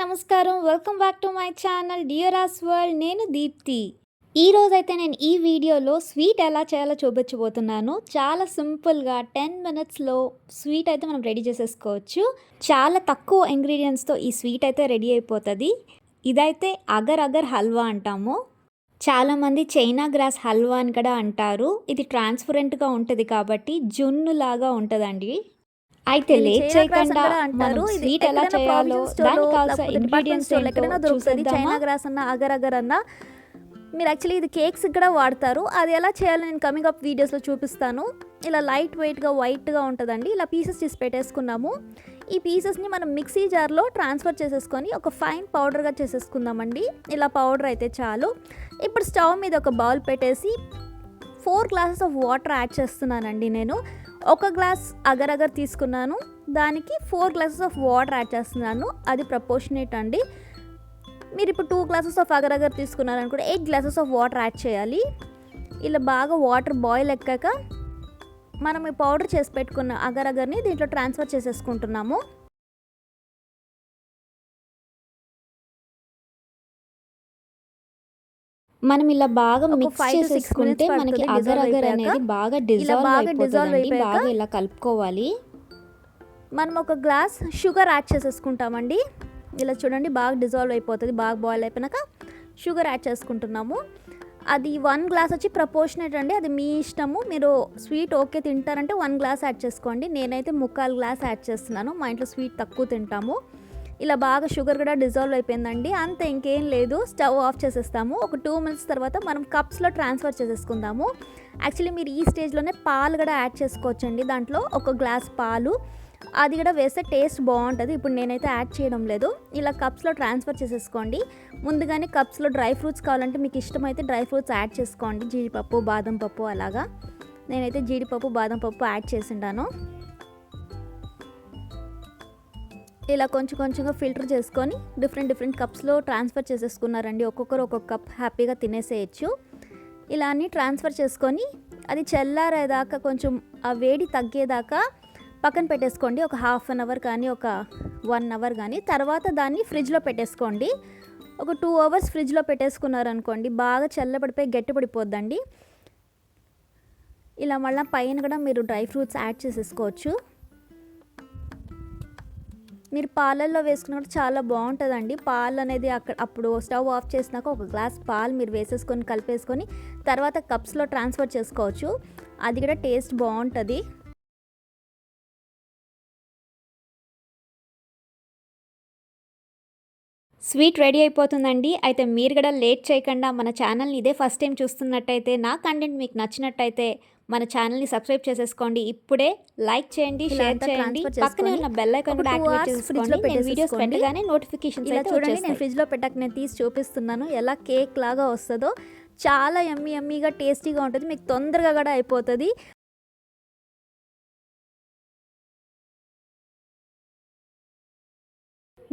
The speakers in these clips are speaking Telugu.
నమస్కారం. Welcome back to my channel డియరాస్ world నేను దీప్తి. ఈరోజైతే నేను ఈ వీడియోలో స్వీట్ ఎలా చేయాలో చూపించబోతున్నాను. చాలా సింపుల్గా టెన్ మినిట్స్లో స్వీట్ అయితే మనం రెడీ చేసేసుకోవచ్చు. చాలా తక్కువ ఇంగ్రీడియంట్స్తో ఈ స్వీట్ అయితే రెడీ అయిపోతుంది. ఇదైతే అగర్ అగర్ హల్వా అంటాము. చాలామంది చైనా గ్రాస్ హల్వా అని కూడా అంటారు. ఇది ట్రాన్స్పరెంట్గా ఉంటుంది కాబట్టి జున్ను లాగా ఉంటుందండి. అయితే లేట్ చేయకుండా మనం అంటారు. స్వీట్ ఎలా చేయాలో దానికి లో, కావాల్సిన ఇంగ్రీడియంట్స్ ఎక్కడైనా దొరుకుతుంది? చైనా గ్రాస్ అన్న అగర్ అగర్ అన్న. మీరు యాక్చువల్లీ ఇది కేక్స్ కూడా వాడతారు. అది ఎలా చేయాలో నేను కమింగ్ అప్ వీడియోస్లో చూపిస్తాను. ఇలా లైట్ వెయిట్గా వైట్గా ఉంటుందండి. ఇలా పీసెస్ చేసి పెట్టేసుకున్నాము. ఈ పీసెస్ని మనం మిక్సీ జార్లో ట్రాన్స్ఫర్ చేసేసుకొని ఒక ఫైన్ పౌడర్గా చేసేసుకుందామండి. ఇలా పౌడర్ అయితే చాలు. ఇప్పుడు స్టవ్ మీద ఒక బౌల్ పెట్టేసి four glasses of water add చేస్తున్నానండి నేను. ఒక గ్లాస్ అగర్ అగర్ తీసుకున్నాను. దానికి four glasses of water add చేస్తున్నాను. అది ప్రపోర్షనేట్ అండి. మీరు ఇప్పుడు two glasses of agar agar తీసుకున్నారనుకుంటే eight glasses of water add చేయాలి. ఇలా బాగా వాటర్ బాయిల్ ఎక్కాక మనం ఈ పౌడర్ చేసి పెట్టుకున్న అగర్ అగర్ని దీంట్లో ట్రాన్స్ఫర్ చేసేసుకుంటున్నాము. మనం ఇలా బాగా మిక్స్ చేసేసుకుంటే మనకి అగర్ అగర్. అనేది బాగా డిజాల్వ్ అయిపోయాక బాగా ఇలా కలుపుకోవాలి. మనం ఒక గ్లాస్ షుగర్ యాడ్ చేసేసుకుంటామండి. ఇలా చూడండి బాగా డిజాల్వ్ అయిపోతుంది బాగా బాయిల్ అయిపోయినాక షుగర్ యాడ్ చేసుకుంటున్నాము. అది వన్ గ్లాస్ వచ్చి ప్రపోర్షనేట్ అండి అది మీ ఇష్టము. మీరు స్వీట్ ఓకే తింటారంటే వన్ గ్లాస్ యాడ్ చేసుకోండి. నేనైతే ముక్కాలు గ్లాస్ యాడ్ చేస్తున్నాను మా ఇంట్లో స్వీట్ తక్కువ తింటాము. ఇలా బాగా షుగర్ కూడా డిజాల్వ్ అయిపోయిందండి. అంతే ఇంకేం లేదు. స్టవ్ ఆఫ్ చేసేస్తాము. ఒక టూ మినిట్స్ తర్వాత మనం కప్స్లో ట్రాన్స్ఫర్ చేసేసుకుందాము. యాక్చువల్లీ మీరు ఈ స్టేజ్లోనే పాలు కూడా యాడ్ చేసుకోవచ్చండి. దాంట్లో ఒక గ్లాస్ పాలు అది కూడా వేస్తే టేస్ట్ బాగుంటుంది. ఇప్పుడు నేనైతే యాడ్ చేయడం లేదు. ఇలా కప్స్లో ట్రాన్స్ఫర్ చేసేసుకోండి. ముందుగానే కప్స్లో డ్రై ఫ్రూట్స్ కావాలంటే మీకు ఇష్టమైతే డ్రై ఫ్రూట్స్ యాడ్ చేసుకోండి. జీడిపప్పు బాదం పప్పు అలాగా. నేనైతే జీడిపప్పు బాదం పప్పు యాడ్ చేసిండాను ఇలా కొంచెం కొంచెంగా ఫిల్టర్ చేసుకొని డిఫరెంట్ డిఫరెంట్ కప్స్లో ట్రాన్స్ఫర్ చేసేసుకున్నారండి. ఒక్కొక్కరు ఒక్కొక్క కప్ హ్యాపీగా తినేసేయచ్చు. ఇలా అన్ని ట్రాన్స్ఫర్ చేసుకొని అది చల్లారేదాకా కొంచెం ఆ వేడి తగ్గేదాకా పక్కన పెట్టేసుకోండి. ఒక హాఫ్ అన్ అవర్ కానీ ఒక వన్ అవర్ కానీ. తర్వాత దాన్ని ఫ్రిడ్జ్లో పెట్టేసుకోండి. ఒక టూ అవర్స్ ఫ్రిడ్జ్లో పెట్టేసుకున్నారనుకోండి బాగా చల్లబడిపోయి గట్టిపడిపోద్దండి. ఇలా మళ్ళీ పైన కూడా మీరు డ్రై ఫ్రూట్స్ యాడ్ చేసేసుకోవచ్చు. మీరు పాలల్లో వేసుకున్నప్పుడు చాలా బాగుంటుందండి. పాలు అనేది అక్కడ అప్పుడు స్టవ్ ఆఫ్ చేసినాక ఒక గ్లాస్ పాలు మీరు వేసేసుకొని కలిపేసుకొని తర్వాత కప్స్లో ట్రాన్స్ఫర్ చేసుకోవచ్చు. అది కూడా టేస్ట్ బాగుంటుంది. స్వీట్ రెడీ అయిపోతుందండి. అయితే మీరు కూడా లేట్ చేయకుండా మన ఛానల్ని ఇదే ఫస్ట్ టైం చూస్తున్నట్టయితే నా కంటెంట్ మీకు నచ్చినట్టయితే మన ఛానల్ని సబ్స్క్రైబ్ చేసేసుకోండి. ఇప్పుడే లైక్ చేయండి షేర్ చేయండి. పక్కనే ఉన్న బెల్ ఐకాన్ యాక్టివేట్ చేసుకోండి. నేను వీడియోస్. పెట్టగానే నోటిఫికేషన్స్ అయితే చూడండి నేను ఫ్రిడ్జ్లో పెట్టాక నేను తీసి చూపిస్తున్నాను. ఎలా కేక్ లాగా వస్తుందో చాలా ఎమ్మి ఎమ్మీగా టేస్టీగా ఉంటుంది. మీకు తొందరగా కూడా అయిపోతుంది.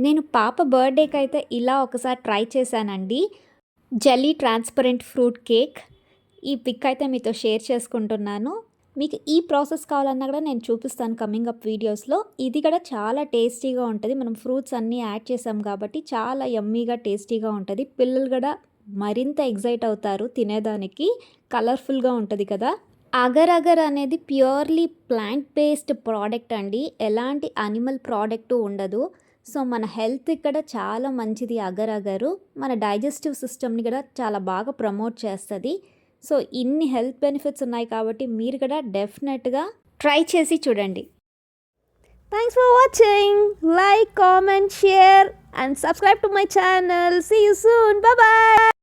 నేను పాప బర్త్డేకి అయితే ఇలా ఒకసారి ట్రై చేశానండి. జెల్లీ ట్రాన్స్పరెంట్ ఫ్రూట్ కేక్ ఈ పిక్ అయితే మీతో షేర్ చేసుకుంటున్నాను. మీకు ఈ ప్రాసెస్ కావాలన్నా కూడా నేను చూపిస్తాను కమింగ్ అప్ వీడియోస్లో. ఇది కూడా చాలా టేస్టీగా ఉంటుంది. మనం ఫ్రూట్స్ అన్నీ యాడ్ చేసాం కాబట్టి చాలా యమ్మీగా టేస్టీగా ఉంటుంది. పిల్లలు కూడా మరింత ఎగ్జైట్ అవుతారు తినేదానికి. కలర్ఫుల్గా ఉంటుంది కదా. అగర్ అగర్ అనేది ప్యూర్లీ ప్లాంట్ బేస్డ్ ప్రోడక్ట్ అండి. ఎలాంటి అనిమల్ ప్రోడక్ట్ ఉండదు. సో మన హెల్త్ ఇక్కడ చాలా మంచిది అగర్ అగరు. మన డైజెస్టివ్ సిస్టమ్ని కూడా చాలా బాగా ప్రమోట్ చేస్తుంది. సో ఇన్ని హెల్త్ బెనిఫిట్స్ ఉన్నాయి కాబట్టి మీరు కూడా డెఫినెట్గా ట్రై చేసి చూడండి. Thanks for watching like comment share and subscribe to my channel see you soon bye